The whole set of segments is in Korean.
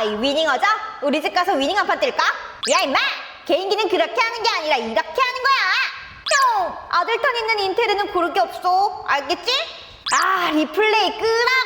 아이 위닝어자? 우리 집 가서 위닝 한 판 뜰까? 야 임마! 개인기는 그렇게 하는 게 아니라 이렇게 하는 거야! 형! 아들탄 있는 인테리는 고를 게 없어 알겠지? 아 리플레이 끄라고!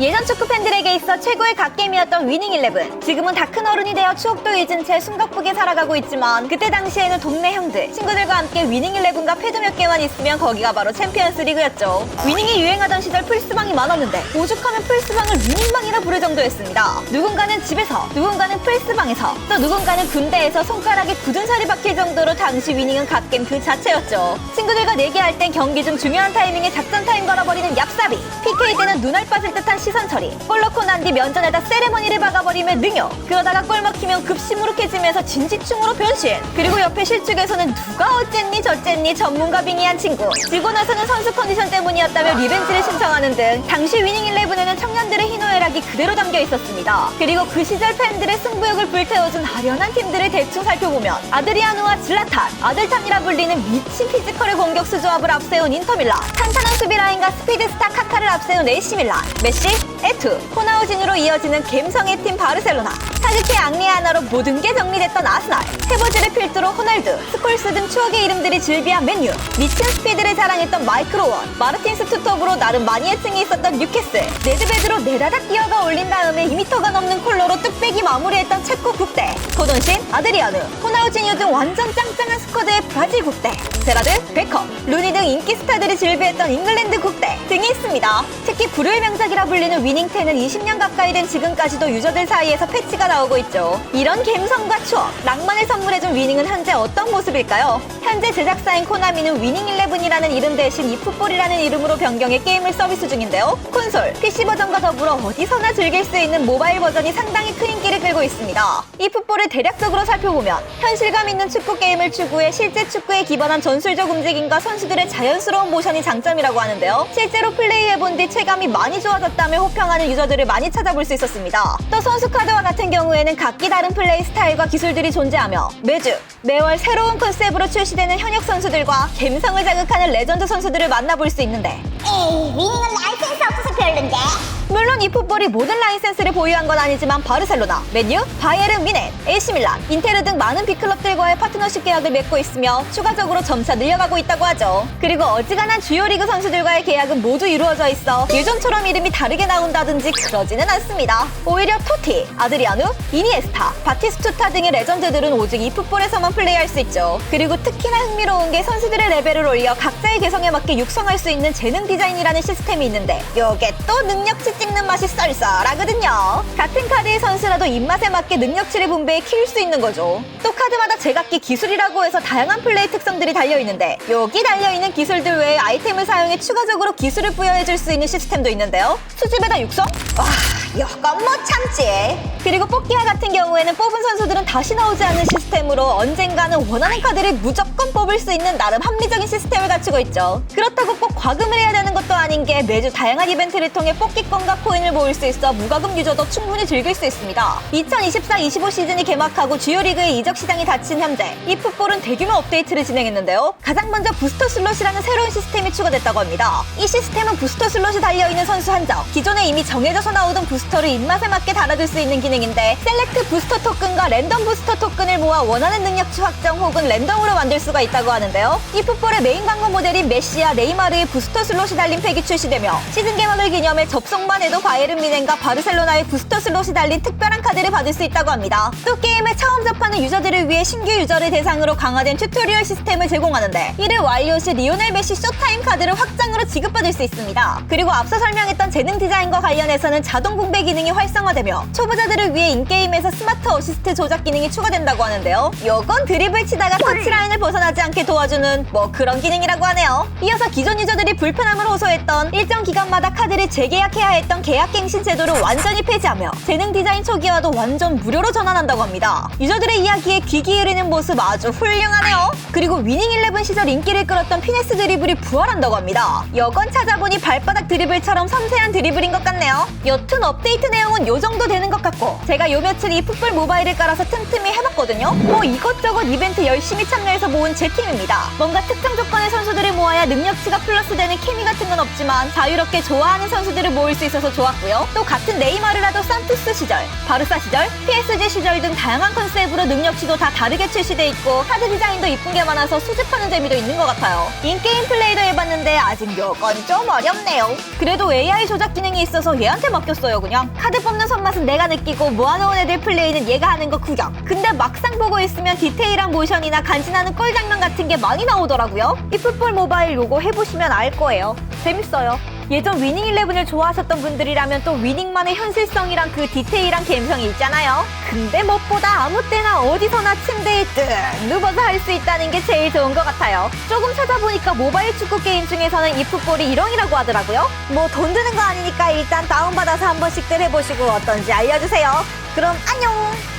예전 축구 팬들에게 있어 최고의 갓게임이었던 위닝 일레븐. 지금은 다 큰 어른이 되어 추억도 잊은 채 숨가쁘게 살아가고 있지만 그때 당시에는 동네 형들, 친구들과 함께 위닝 일레븐과 패드 몇 개만 있으면 거기가 바로 챔피언스 리그였죠. 위닝이 유행하던 시절 플스방이 많았는데 오죽하면 플스방을 위닝방이라 부를 정도였습니다. 누군가는 집에서, 누군가는 플스방에서, 또 누군가는 군대에서 손가락에 굳은 살이 박힐 정도로 당시 위닝은 갓게임 그 자체였죠. 친구들과 내기할 땐 경기 중 중요한 타이밍에 작전 타임 걸어버리는 얍삽이, PK 때는 눈알 빠질 듯한 시선 처리, 골 넣고 난 뒤 면전에다 세레머니를 박아버리면 능욕, 그러다가 골 먹히면 급시무룩해지면서 진지충으로 변신, 그리고 옆에 실축에서는 누가 어쨌니 저쨌니 전문가 빙의한 친구, 지고 나서는 선수 컨디션 때문이었다며 리벤지를 신청하는 등 당시 위닝 일레븐에는 청년들의 희노애락이 그대로 담겨 있었습니다. 그리고 그 시절 팬들의 승부욕을 불태워준 아련한 팀들을 대충 살펴보면 아드리아노와 질라탄, 아들탄이라 불리는 미친 피지컬의 공격수 조합을 앞세운 인터밀란, 탄탄한 수비 라인과 스피드스타 카카를 앞세운 밀란, 메시, 에투, 호나우진으로 이어지는 갬성의 팀 바르셀로나, 사직의 앙리 하나로 모든 게 정리됐던 아스날, 세버즈를 필두로 호날두, 스콜스 등 추억의 이름들이 즐비한 맨유, 미친 스피드를 자랑했던 마이크로 원, 마르틴스 투톱으로 나름 마니애층이 있었던 뉴캐슬, 네드베드로 네다닥 뛰어가 올린 다음에 2m가 넘는 콜로로 뚝배기 마무리했던 체코 국대, 고돈신, 아드리아누, 호나우지뉴 등 완전 짱짱한 스쿼드의 브라질 국대, 제라드, 베커, 루니 등 인기 스타들이 즐비했던 잉글랜드 국대 등이 있습니다. 특히 불후의 명작이라 불리 는 위닝10은 20년 가까이 된 지금까지도 유저들 사이에서 패치가 나오고 있죠. 이런 감성과 추억, 낭만을 선물해준 위닝은 현재 어떤 모습일까요? 현재 제작사인 코나미는 위닝11이라는 이름 대신 이풋볼이라는 이름으로 변경해 게임을 서비스 중인데요. 콘솔, PC 버전과 더불어 어디서나 즐길 수 있는 모바일 버전이 상당히 큰 인기를 끌고 있습니다. 이풋볼을 대략적으로 살펴보면 현실감 있는 축구 게임을 추구해 실제 축구에 기반한 전술적 움직임과 선수들의 자연스러운 모션이 장점이라고 하는데요. 실제로 플레이해본 뒤 체감이 많이 좋아졌다 며 호평하는 유저들을 많이 찾아볼 수 있었습니다. 또 선수 카드와 같은 경우에는 각기 다른 플레이 스타일과 기술들이 존재하며 매주 매월 새로운 컨셉으로 출시되는 현역 선수들과 감성을 자극하는 레전드 선수들을 만나볼 수 있는데 에이, 위닝은 라이센스 없어서 별론데. 물론 이 풋볼이 모든 라이센스를 보유한 건 아니지만 바르셀로나, 맨유, 바이에른 미넨, AC 밀란, 인테르 등 많은 빅클럽들과의 파트너십 계약을 맺고 있으며 추가적으로 점차 늘려가고 있다고 하죠. 그리고 어지간한 주요 리그 선수들과의 계약은 모두 이루어져 있어 예전처럼 이름이 다르게 나온다든지 그러지는 않습니다. 오히려 토티, 아드리아누, 이니에스타, 바티스투타 등의 레전드들은 오직 이 풋볼에서만 플레이할 수 있죠. 그리고 특히나 흥미로운 게 선수들의 레벨을 올려 각자의 개성에 맞게 육성할 수 있는 재능 디자인이라는 시스템이 있는데 요게 또 능력치 찍는 맛이 썰썰하거든요. 같은 카드의 선수라도 입맛에 맞게 능력치를 분배해 키울 수 있는 거죠. 또 카드마다 제각기 기술이라고 해서 다양한 플레이 특성들이 달려있는데 여기 달려있는 기술들 외에 아이템을 사용해 추가적으로 기술을 부여해줄 수 있는 시스템도 있는데요. 수집에다 육성? 와 이건 못 참지. 그리고 뽑기와 같은 경우에는 뽑은 선수들은 다시 나오지 않는 시스템으로 언젠가는 원하는 카드를 무조건 뽑을 수 있는 나름 합리적인 시스템을 갖추고 있죠. 그렇다고 꼭 과금을 해야 되는 것도 아닌 게 매주 다양한 이벤트를 통해 뽑기권과 코인을 모을 수 있어 무과금 유저도 충분히 즐길 수 있습니다. 2024-25 시즌이 개막하고 주요 리그의 이적 시장이 닫힌 현재 이 풋볼은 대규모 업데이트를 진행했는데요. 가장 먼저 부스터 슬롯이라는 새로운 시스템이 추가됐다고 합니다. 이 시스템은 부스터 슬롯이 달려있는 선수 한정, 기존에 이미 정해져서 나오던 부스터 를 입맛에 맞게 달아줄 수 있는 기능인데 셀렉트 부스터 토큰과 랜덤 부스터 토큰을 모아 원하는 능력치 확정 혹은 랜덤으로 만들 수가 있다고 하는데요. 이 풋볼의 메인 광고 모델인 메시와 네이마르의 부스터 슬롯이 달린 팩이 출시되며 시즌 개막을 기념해 접속만 해도 바이에른 미넨과 바르셀로나의 부스터 슬롯이 달린 특별한 카드를 받을 수 있다고 합니다. 또 게임에 처음 접하는 유저들을 위해 신규 유저를 대상으로 강화된 튜토리얼 시스템을 제공하는데 이를 완료 시 리오넬 메시 쇼타임 카드를 확장으로 지급받을 수 있습니다. 그리고 앞서 설명했던 재능 디자인과 관련해서는 자동 공배 기능이 활성화되며 초보자들을 위해 인게임에서 스마트 어시스트 조작 기능이 추가된다고 하는데요. 요건 드리블 치다가 터치라인을 벗어나지 않게 도와주는 뭐 그런 기능이라고 하네요. 이어서 기존 유저들이 불편함을 호소했던 일정 기간마다 카드를 재계약해야 했던 계약갱신 제도를 완전히 폐지하며 재능 디자인 초기화도 완전 무료로 전환한다고 합니다. 유저들의 이야기에 귀 기울이는 모습 아주 훌륭하네요. 그리고 위닝 11 시절 인기를 끌었던 피네스 드리블이 부활한다고 합니다. 여건 찾아보니 발바닥 드리블처럼 섬세한 드리블인 것 같네요. 여튼 업 데이트 내용은 요 정도 되는 것 같고 제가 요 며칠 이 풋볼 모바일을 깔아서 틈틈이 해봤거든요. 뭐 이것저것 이벤트 열심히 참여해서 모은 제 팀입니다. 뭔가 특정 조건의 선수들을 모아야 능력치가 플러스되는 케미 같은 건 없지만 자유롭게 좋아하는 선수들을 모을 수 있어서 좋았고요. 또 같은 네이마르라도 산투스 시절, 바르사 시절, PSG 시절 등 다양한 컨셉으로 능력치도 다 다르게 출시돼 있고 카드 디자인도 이쁜 게 많아서 수집하는 재미도 있는 것 같아요. 인게임 플레이도 해봤는데 아직 요건 좀 어렵네요. 그래도 AI 조작 기능이 있어서 얘한테 맡겼어요 그냥. 카드 뽑는 손맛은 내가 느끼고 모아놓은 애들 플레이는 얘가 하는 거 구경. 근데 막상 보고 있으면 디테일한 모션이나 간지나는 꿀 장면 같은 게 많이 나오더라고요. 이 풋볼 모바일 요거 해보시면 알 거예요. 재밌어요. 예전 위닝 11을 좋아하셨던 분들이라면 또 위닝만의 현실성이랑 그 디테일한 감성이 있잖아요. 근데 무엇보다 아무 때나 어디서나 침대에 뜩 누워서 할 수 있다는 게 제일 좋은 것 같아요. 조금 찾아보니까 모바일 축구 게임 중에서는 이 풋볼이 1원이라고 하더라고요. 뭐 돈 드는 거 아니니까 일단 다운받아서 한 번씩들 해보시고 어떤지 알려주세요. 그럼 안녕!